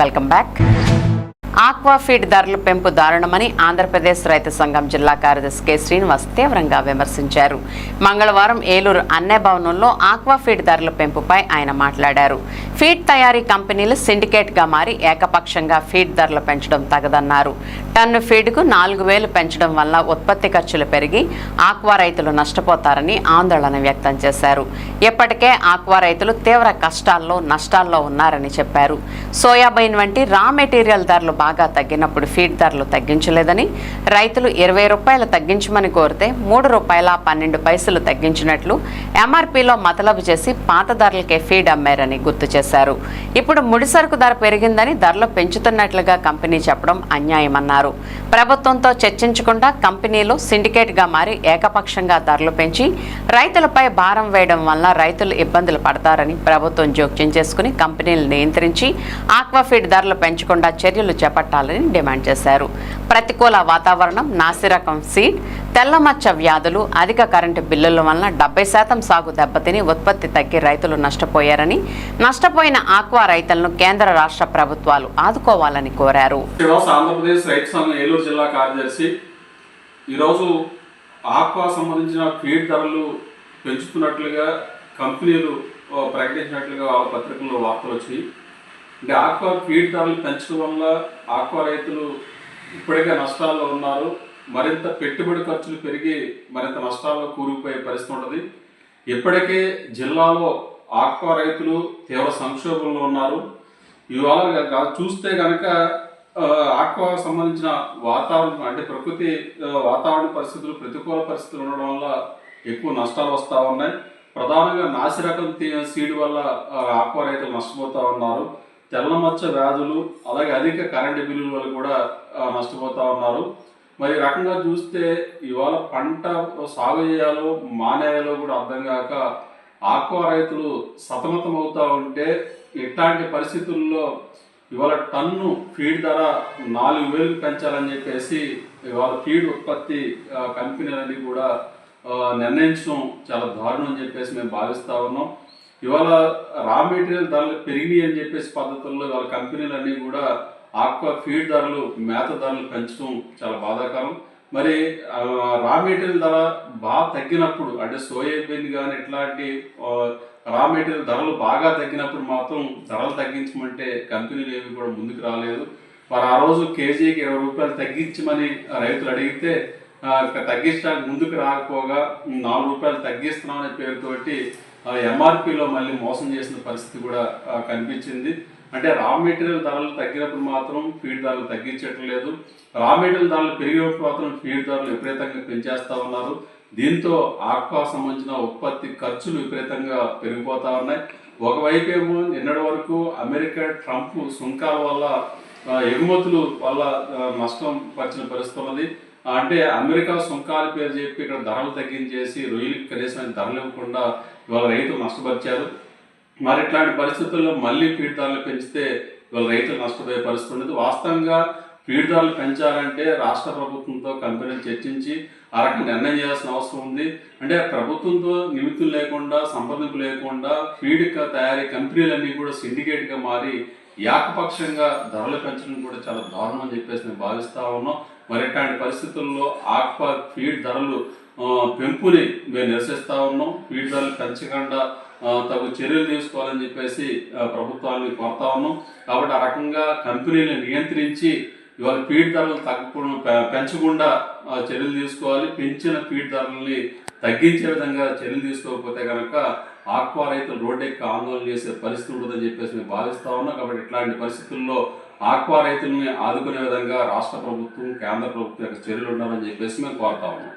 Welcome back. Aqua feed ధరల పెంపు దారుణమని ఆంధ్రప్రదేశ్ రైతు సంఘం జిల్లా కార్యదర్శి కె శ్రీనివాస్ తీవ్రంగా విమర్శించారు. మంగళవారం ఏలూరు అన్నే భవనంలో ఆక్వా ఫీడ్ ధరల పెంపుపై ఆయన మాట్లాడారు. ఫీడ్ తయారీ కంపెనీలు సిండికేట్గా మారి ఏకపక్షంగా ఫీడ్ ధరలు పెంచడం తగదన్నారు. టన్ను ఫీడ్కు నాలుగు వేలు పెంచడం వల్ల ఉత్పత్తి ఖర్చులు పెరిగి ఆక్వా రైతులు నష్టపోతారని ఆందోళన వ్యక్తం చేశారు. ఇప్పటికే ఆక్వా రైతులు తీవ్ర కష్టాల్లో నష్టాల్లో ఉన్నారని చెప్పారు. సోయాబీన్ వంటి రా మెటీరియల్ ధరలు బాగా తగ్గినప్పుడు ఫీడ్ ధరలు తగ్గించలేదని రైతులు ఇరవై రూపాయలు తగ్గించమని కోరితే మూడు రూపాయల పన్నెండు పైసలు తగ్గించినట్లు ఎంఆర్పీలో మతలబు చేసి పాత ధరలకే ఫీడ్ అమ్మారని గుర్తు చేశారు. ఇప్పుడు ముడిసరుకు ధర పెరిగిందని ధరలు పెంచుతున్నట్లుగా కంపెనీ చెప్పడం అన్యాయమన్నారు. ప్రభుత్వంతో చర్చించకుండా కంపెనీలు సిండికేట్గా మారి ఏకపక్షంగా ధరలు పెంచి రైతులపై భారం వేయడం వల్ల రైతులు ఇబ్బందులు పడతారని ప్రభుత్వం జోక్యం చేసుకుని కంపెనీలు నియంత్రించి ఆక్వాఫీడ్ ధరలు పెంచకుండా చర్యలు చేపట్టాలని డిమాండ్ చేశారు. ప్రతికూల వాతావరణం నాసిరకం సీడ్ తెల్లమచ్చ వ్యాధులు అధిక కరెంటు బిల్లుల వలన డెబ్బై శాతం సాగు దెబ్బతిని ఉత్పత్తి తగ్గి రైతులు నష్టపోయారని నష్టపోయిన ఆక్వా రైతులను కేంద్ర రాష్ట్ర ప్రభుత్వాలు ఆదుకోవాలని కోరారు. ఈరోజు ఆంధ్రప్రదేశ్ రైతు సంఘం ఏలూరు జిల్లా కార్యదర్శి ఈరోజు ఆక్వా సంబంధించిన ఫీడ్ ధరలు పెంచుతున్నట్లుగా కంపెనీలు ప్రకటించినట్లుగా వాళ్ళ పత్రికల్లో వార్తలు వచ్చినాయి. అంటే ఆక్వా ఫీడ్ ధరలు పెంచడం వల్ల ఆక్వా రైతులు ఇప్పటికే నష్టాల్లో ఉన్నారు. మరింత పెట్టుబడి ఖర్చులు పెరిగి మరింత నష్టాల్లో కూరుకుపోయే పరిస్థితి ఉంటుంది. ఇప్పటికే జిల్లాలో ఆక్వా రైతులు తీవ్ర సంక్షోభంలో ఉన్నారు. ఇవాళ చూస్తే కనుక ఆక్వా సంబంధించిన వాతావరణం అంటే ప్రకృతి వాతావరణ పరిస్థితులు ప్రతికూల పరిస్థితులు ఉండడం వల్ల ఎక్కువ నష్టాలు వస్తూ ఉన్నాయి. ప్రధానంగా నాసిరకం సీడ్ వల్ల ఆక్వా రైతులు నష్టపోతూ ఉన్నారు. తెల్లమచ్చ వ్యాధులు అలాగే అధిక కరెంటు బిల్లుల వల్ల కూడా నష్టపోతూ ఉన్నారు. మరి రకంగా చూస్తే ఇవాళ పంట సాగు చేయాలో మానేయాలో కూడా అర్థం కాక ఆక్వా రైతులు సతమతం అవుతూ ఉంటే ఇట్లాంటి పరిస్థితుల్లో ఇవాళ టన్ను ఫీడ్ ధర నాలుగు వేలు పెంచాలని చెప్పేసి ఇవాళ ఫీడ్ ఉత్పత్తి కంపెనీలన్నీ కూడా నిర్ణయించడం చాలా దారుణం అని చెప్పేసి మేము భావిస్తా ఉన్నాం. ఇవాళ రా మెటీరియల్ ధరలు పెరిగినాయి అని చెప్పేసి పద్ధతుల్లో ఇవాళ కంపెనీలన్నీ కూడా ఆక్వా ఫీడ్ ధరలు మేత ధరలు పెంచడం చాలా బాధాకరం. మరి రా మెటీరియల్ ధర బాగా తగ్గినప్పుడు అంటే సోయాబీన్ కానీ ఇట్లాంటి రా మెటీరియల్ ధరలు బాగా తగ్గినప్పుడు మాత్రం ధరలు తగ్గించమంటే కంపెనీలు ఏవి కూడా ముందుకు రాలేదు. మరి ఆ రోజు కేజీకి ఇరవై రూపాయలు తగ్గించమని రైతులు అడిగితే తగ్గించడానికి ముందుకు రాకపోగా నాలుగు రూపాయలు తగ్గిస్తున్నామనే పేరుతోటి ఎంఆర్పిలో మళ్ళీ మోసం చేసిన పరిస్థితి కూడా కనిపించింది. అంటే రా మెటీరియల్ ధరలు తగ్గినప్పుడు మాత్రం ఫీడ్ ధరలు తగ్గించట్లేదు రా మెటీరియల్ ధరలు పెరిగినప్పుడు మాత్రం ఫీడ్ ధరలు విపరీతంగా పెంచేస్తూ ఉన్నారు. దీంతో ఆక్వా సంబంధించిన ఉత్పత్తి ఖర్చులు విపరీతంగా పెరిగిపోతూ ఉన్నాయి. ఒకవైపు ఏమో నిన్నటి వరకు అమెరికా ట్రంప్ సుంకాల వల్ల ఎగుమతులు వల్ల నష్టం పరిచిన పరిస్థితి ఉన్నది. అంటే అమెరికా సుంకాల పేరు చెప్పి ఇక్కడ ధరలు తగ్గించేసి రొయ్యలకి కనీసమైన ధరలు ఇవ్వకుండా ఇవాళ రైతులు నష్టపరిచారు. మరి ఇట్లాంటి పరిస్థితుల్లో మళ్ళీ ఫీడ్ ధరలు పెంచితే ఇవాళ రైతులు నష్టపోయే పరిస్థితి ఉండదు. వాస్తవంగా ఫీడ్ ధరలు పెంచాలంటే రాష్ట్ర ప్రభుత్వంతో కంపెనీలు చర్చించి ఆ రకంగా నిర్ణయం చేయాల్సిన అవసరం ఉంది. అంటే ప్రభుత్వంతో నిమిత్తులు లేకుండా సంప్రదింపు లేకుండా ఫీడ్ తయారీ కంపెనీలన్నీ కూడా సిండికేట్గా మారి ఏకపక్షంగా ధరలు పెంచడం కూడా చాలా దారుణం అని చెప్పేసి నేను భావిస్తా ఉన్నాం మరి ఇట్లాంటి పరిస్థితుల్లో ఆక్వా ఫీడ్ ధరలు పెంపుని మేము నిరసిస్తూ ఉన్నాం. ఫీడ్ ధరలు పెంచకుండా తగు చర్యలు తీసుకోవాలని చెప్పేసి ప్రభుత్వాన్ని కోరుతా ఉన్నాం. కాబట్టి ఆ రకంగా కంపెనీని నియంత్రించి ఇవాళ ఫీడ్ ధరలు తగ్గకుండా పె- పెంచకుండా చర్యలు తీసుకోవాలి. పెంచిన ఫీడ్ ధరల్ని తగ్గించే విధంగా చర్యలు తీసుకోకపోతే కనుక ఆక్వా రైతులు రోడ్డెక్కి ఆందోళన చేసే పరిస్థితి ఉంటుందని చెప్పేసి మేము భావిస్తా ఉన్నాం. కాబట్టి ఇట్లాంటి పరిస్థితుల్లో ఆక్వా రైతుల్ని ఆదుకునే విధంగా రాష్ట్ర ప్రభుత్వం కేంద్ర ప్రభుత్వం యొక్క చర్యలు ఉండాలని చెప్పేసి మేము కోరుతా ఉన్నాం.